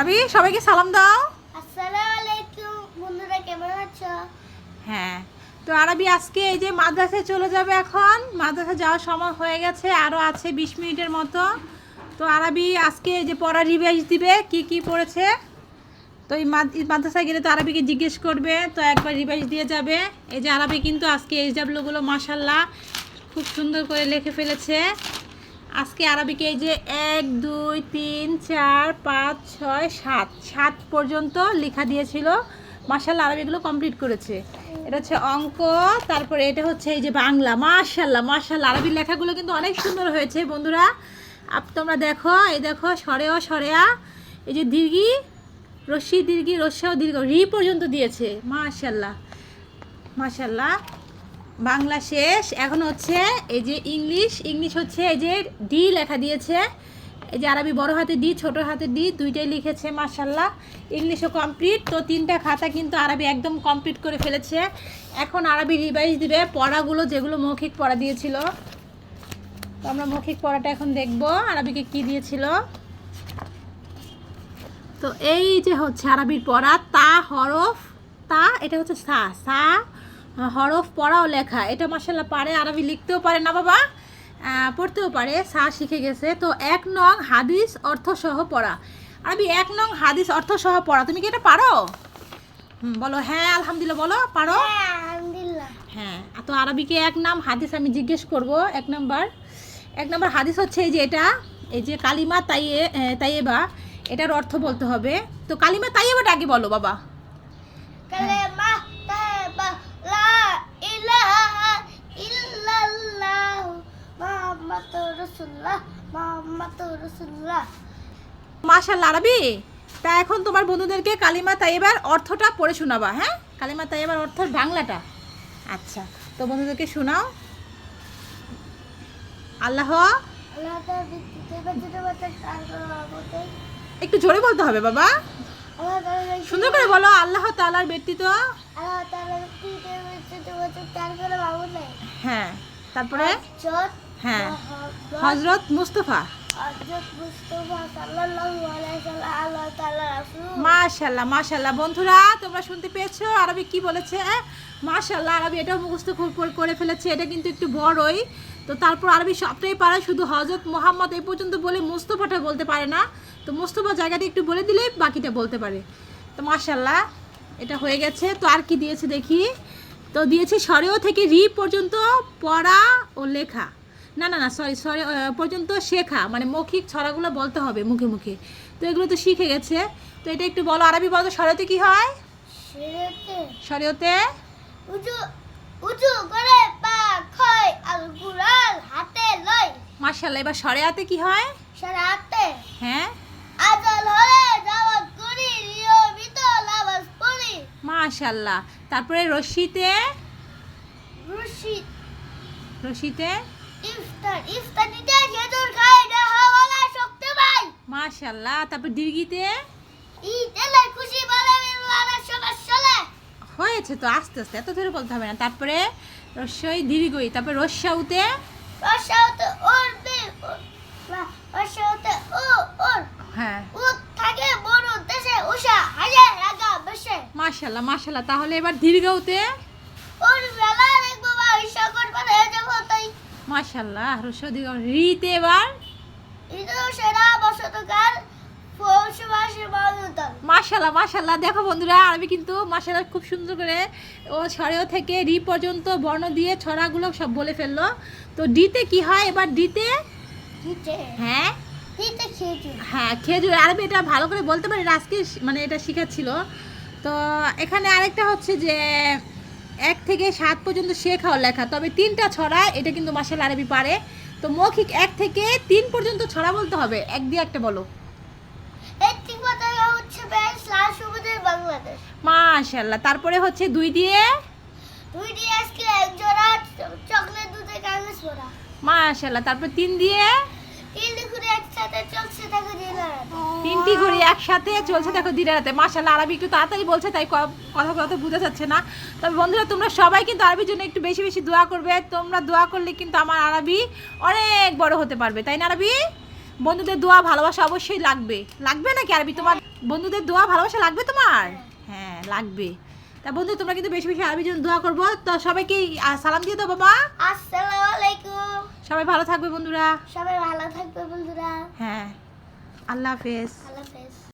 আবি সবাইকে সালাম দাও। আসসালামু আলাইকুম বন্ধুরা কেমন আছো? হ্যাঁ। তো আরবি আজকে এই যে মাদ্রাসায় চলে যাবে এখন। মাদ্রাসা যাওয়ার সময় হয়ে গেছে আরও আছে বিশ মিনিটের মতো। তো আরবি আজকে এই যে পড়া রিভাইজ দিবে কি কি পড়েছে? তো এই মাদ্রাসায় গেলে তো আরবিকে জিজ্ঞেস করবে তো একবার রিভাইজ দিয়ে যাবে। এই যে আরবি কিন্তু আজকে এই ডাব্লুগুলো মাসাল্লাহ খুব সুন্দর করে লিখে ফেলেছে। আজকে আরবিকে এই যে এক, দুই, তিন, চার, পাঁচ, ছয়, সাত। সাত পর্যন্ত লেখা দিয়েছিল। মার্শাল্লাহ আরবিগুলো কমপ্লিট করেছে। এটা হচ্ছে অঙ্ক, তারপরে এটা হচ্ছে এই যে বাংলা। মার্শাল্লাহ মার্শাল্লাহ আরবি লেখাগুলো কিন্তু অনেক সুন্দর হয়েছে বন্ধুরা। আপ তোমরা দেখো, এই দেখো, সরেও সরেয়া। এই যে দীর্ঘি, রশ্মি দীর্ঘি রস্যাও দীর্ঘ, রি পর্যন্ত দিয়েছে। মার্শাল্লাহ মার্শাল্লাহ বাংলা শেষ। এখন হচ্ছে এই যে ইংলিশ। ইংলিশ হচ্ছে এই যে ডি লেখা দিয়েছে। এই যে আরবি বড় হাতে ডি, ছোট হাতে ডি, দুইটাই লিখেছে মার্শাল্লাহ ইংলিশও কমপ্লিট তো তিনটা খাতা কিন্তু আরবি একদম কমপ্লিট করে ফেলেছে। এখন আরবি রিভাইজ দিবে পড়াগুলো যেগুলো মৌখিক পড়া দিয়েছিল। তো আমরা মৌখিক পড়াটা এখন দেখব আরবিকে কি দিয়েছিল। তো এই যে হচ্ছে আরবির পড়া, তা, হরফ, তা, এটা হচ্ছে সা সা হরফ পড়াও লেখা। এটা মাসাল্লাহ পারে আরবি লিখতেও পারে না বাবা। পড়তেও পারে সা শিখে গেছে। তো এক নং হাদিস অর্থ সহ পড়া। আরবি এক নং হাদিস অর্থ সহ পড়া। তুমি কি এটা পারো? হুম, বলো হ্যাঁ আলহামদুলিল্লাহ বলো পারো? হ্যাঁ হ্যাঁ তো আরবিকে এক নাম হাদিস আমি জিজ্ঞেস করব। এক নাম্বার এক নাম্বার হাদিস হচ্ছে এই যে এটা এই যে কালিমা তাইয়ে তাইয়েবা এটার অর্থ বলতে হবে। তো কালিমা তাইয়েবাটা আগে বলো বাবা। মাশাল্লাহ আরবি? তা এখন তোমার বন্ধুদেরকে কালিমা তাইয়েবার অর্থটা পড়ে শোনাবা হ্যাঁ? কালিমা তাইয়েবার অর্থের বাংলাটা। আচ্ছা তো বন্ধুদেরকে শোনাও। আল্লাহ। একটু জোরে বলতে হবে বাবা। সুন্দর করে বলো আল্লাহ করে বাবু হ্যাঁ তারপরে? হ্যাঁ। হজরত মুস্তফা। মাশাল্লাহ মাশাল্লাহ বন্ধুরা তোমরা শুনতে পেয়েছ আরবি কি বলেছে মাশাল্লাহ আরবি এটাও মুখস্থ করে ফেলেছে এটা কিন্তু একটু বড়ই। তো তারপর আরবি সবটাই পারে শুধু হজরত মোহাম্মদ এই পর্যন্ত বলে মুস্তফাটা বলতে পারে না। তো মুস্তফা জায়গাটা একটু বলে দিলেই বাকিটা বলতে পারে। তো মাশাল্লাহ এটা হয়ে গেছে। তো আর কি দিয়েছে দেখি? তো দিয়েছে সরেও থেকে রি পর্যন্ত পড়া ও লেখা। না না না সরি সরি পর্যন্ত শেখা মানে মৌখিক ছড়াগুলো বলতে হবে মুখে মুখে। তো এগুলো তো শিখে গেছে। তো এটা একটু বলো আরবি বলো সরেতে কি হয়? সরেতে। উজু উজু করে পা খয় আল কুরআন হাতে লই মার্শাল্লাহ এবার সরেয়াতে কি হয়? সারাতে হ্যাঁ? আজাল হলে দাওয়াত করি নিয়মিত নামাজ পড়ি। মাশাল্লাহ তারপরে রশিতে? রুশি রশিতে? ইফতার ইফতার দিতে খেজুর খাই হাওয়ালা শক্তি মাশাল্লাহ তারপর দীর্ঘিতে ঈদ খুশি বলে হয়েছে তো আস্তে আস্তে এত ধরে বলতে হবে না। তারপরে রস্যই দীর্ঘই তারপরে রস্যাউতে রসাউতে উড়বে রসাউতে ও ওর। হ্যাঁ। উত থাকে বড় দেশে উষা হাজার রাগা বসে মাশাল্লাহ মাশাল্লাহ তাহলে এবার দীর্ঘতে ওর বেলা দেখব বা সকল বলে যাব তাই মাশাল্লাহ রস্য দীর্ঘ রিতে এবার? সেরা বসতকাল মাশাল্লাহ মাশাল্লাহ দেখো বন্ধুরা আরবি কিন্তু মাশাল্লাহ খুব সুন্দর করে ও ছড়েও থেকে রি পর্যন্ত বর্ণ দিয়ে ছড়াগুলো সব বলে ফেলল। তো ডিতে কি হয়? এবার ডিতে? হ্যাঁ? হ্যাঁ খেজুর। আরবি এটা ভালো করে বলতে পারি আজকে মানে এটা শেখাচ্ছিল। তো এখানে আরেকটা হচ্ছে যে এক থেকে সাত পর্যন্ত শেখাও লেখা। তবে তিনটা ছড়া এটা কিন্তু মাসাল আরবি পারে। তো মৌখিক এক থেকে তিন পর্যন্ত ছড়া বলতে হবে। এক দিয়ে একটা বলো। মাশাল্লাহ। তারপরে হচ্ছে দুই দিয়ে? দুই দিয়ে আজকে এক জোড়া চকলেট দুধে কাগজ পড়া মাশাল্লাহ। তারপর তিন দিয়ে? তিন ঘুরে একসাথে চলছে থাকে দিন তিনটি ঘড়ি একসাথে চলছে। দেখো দিনে রাতে। মাশাল্লাহ আরবি একটু তাড়াতাড়ি বলছে তাই ক- কথা কথা বোঝা যাচ্ছে না। তবে বন্ধুরা তোমরা সবাই কিন্তু আরবির জন্য একটু বেশি বেশি দোয়া করবে। তোমরা দোয়া করলে কিন্তু আমার আরবি অনেক বড় হতে পারবে। তাই না আরবি? বন্ধুদের দোয়া ভালোবাসা অবশ্যই লাগবে। লাগবে নাকি আরবি তোমার? বন্ধুদের দোয়া ভালোবাসা লাগবে তোমার? হ্যাঁ লাগবে। তা বন্ধু তোমরা কিন্তু বেশি বেশি আরবির জন্য দোয়া করব। তো সবাইকে সালাম দিয়ে দাও বাবা। আসসালামু আলাইকুম। সবাই ভালো থাকবে বন্ধুরা। সবাই ভালো থাকবে বন্ধুরা। হ্যাঁ। আল্লাহ হাফেজ আল্লাহ হাফেজ